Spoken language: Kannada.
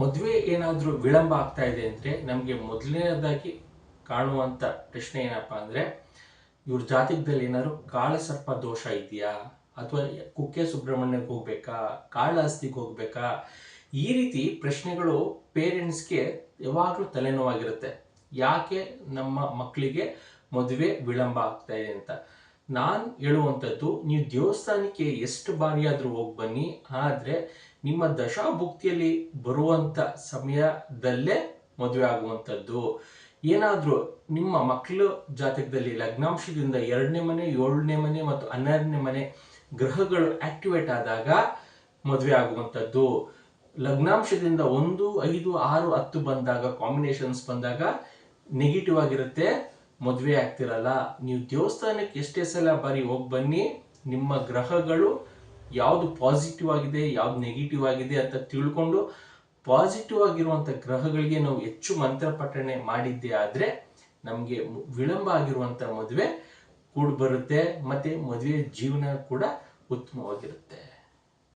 ಮದುವೆ ಏನಾದರೂ ವಿಳಂಬ ಆಗ್ತಾ ಇದೆ ಅಂದರೆ ನಮಗೆ ಮೊದಲನೇದಾಗಿ ಕಾಣುವಂಥ ಪ್ರಶ್ನೆ ಏನಪ್ಪ ಅಂದರೆ, ಇವ್ರ ಜಾತಕದಲ್ಲಿ ಏನಾದ್ರು ಕಾಳಸರ್ಪ ದೋಷ ಇದೆಯಾ? ಅಥವಾ ಕುಕ್ಕೆ ಸುಬ್ರಹ್ಮಣ್ಯಕ್ಕೆ ಹೋಗ್ಬೇಕಾ? ಕಾಳಹಸ್ತಿಗೆ ಹೋಗ್ಬೇಕಾ? ಈ ರೀತಿ ಪ್ರಶ್ನೆಗಳು ಪೇರೆಂಟ್ಸ್ಗೆ ಯಾವಾಗಲೂ ತಲೆನೋವಾಗಿರುತ್ತೆ. ಯಾಕೆ ನಮ್ಮ ಮಕ್ಕಳಿಗೆ ಮದುವೆ ವಿಳಂಬ ಆಗ್ತಾ ಇದೆ ಅಂತ? ನಾನು ಹೇಳುವಂಥದ್ದು, ನೀವು ದೇವಸ್ಥಾನಕ್ಕೆ ಎಷ್ಟು ಬಾರಿ ಆದರೂ ಹೋಗಿ ಬನ್ನಿ, ಆದರೆ ನಿಮ್ಮ ದಶಾಭುಕ್ತಿಯಲ್ಲಿ ಬರುವಂಥ ಸಮಯದಲ್ಲೇ ಮದುವೆ ಆಗುವಂಥದ್ದು. ಏನಾದರೂ ನಿಮ್ಮ ಮಕ್ಕಳು ಜಾತಕದಲ್ಲಿ ಲಗ್ನಾಂಶದಿಂದ ಎರಡನೇ ಮನೆ, ಏಳನೇ ಮನೆ ಮತ್ತು ಹನ್ನೆರಡನೇ ಮನೆ ಗ್ರಹಗಳು ಆಕ್ಟಿವೇಟ್ ಆದಾಗ ಮದುವೆ ಆಗುವಂಥದ್ದು. ಲಗ್ನಾಂಶದಿಂದ ಒಂದು, ಐದು, ಆರು, ಹತ್ತು ಬಂದಾಗ ಕಾಂಬಿನೇಷನ್ಸ್ ಬಂದಾಗ ನೆಗೆಟಿವ್ ಆಗಿರುತ್ತೆ. ಮದುವೆ ಆಗ್ತಿರಲ್ಲ, ನೀವು ದೇವಸ್ಥಾನಕ್ಕೆ ಎಷ್ಟೇ ಸಲ ಬಾರಿ ಹೋಗಿ ಬನ್ನಿ, ನಿಮ್ಮ ಗ್ರಹಗಳು ಯಾವುದು ಪಾಸಿಟಿವ್ ಆಗಿದೆ, ಯಾವ್ದು ನೆಗೆಟಿವ್ ಆಗಿದೆ ಅಂತ ತಿಳ್ಕೊಂಡು ಪಾಸಿಟಿವ್ ಆಗಿರುವಂಥ ಗ್ರಹಗಳಿಗೆ ನಾವು ಹೆಚ್ಚು ಮಂತ್ರ ಪಠಣೆ ಮಾಡಿದ್ದೆ ಆದರೆ ನಮಗೆ ವಿಳಂಬ ಆಗಿರುವಂಥ ಮದುವೆ ಕೂಡ ಬರುತ್ತೆ ಮತ್ತೆ ಮದುವೆ ಜೀವನ ಕೂಡ ಉತ್ತಮವಾಗಿರುತ್ತೆ.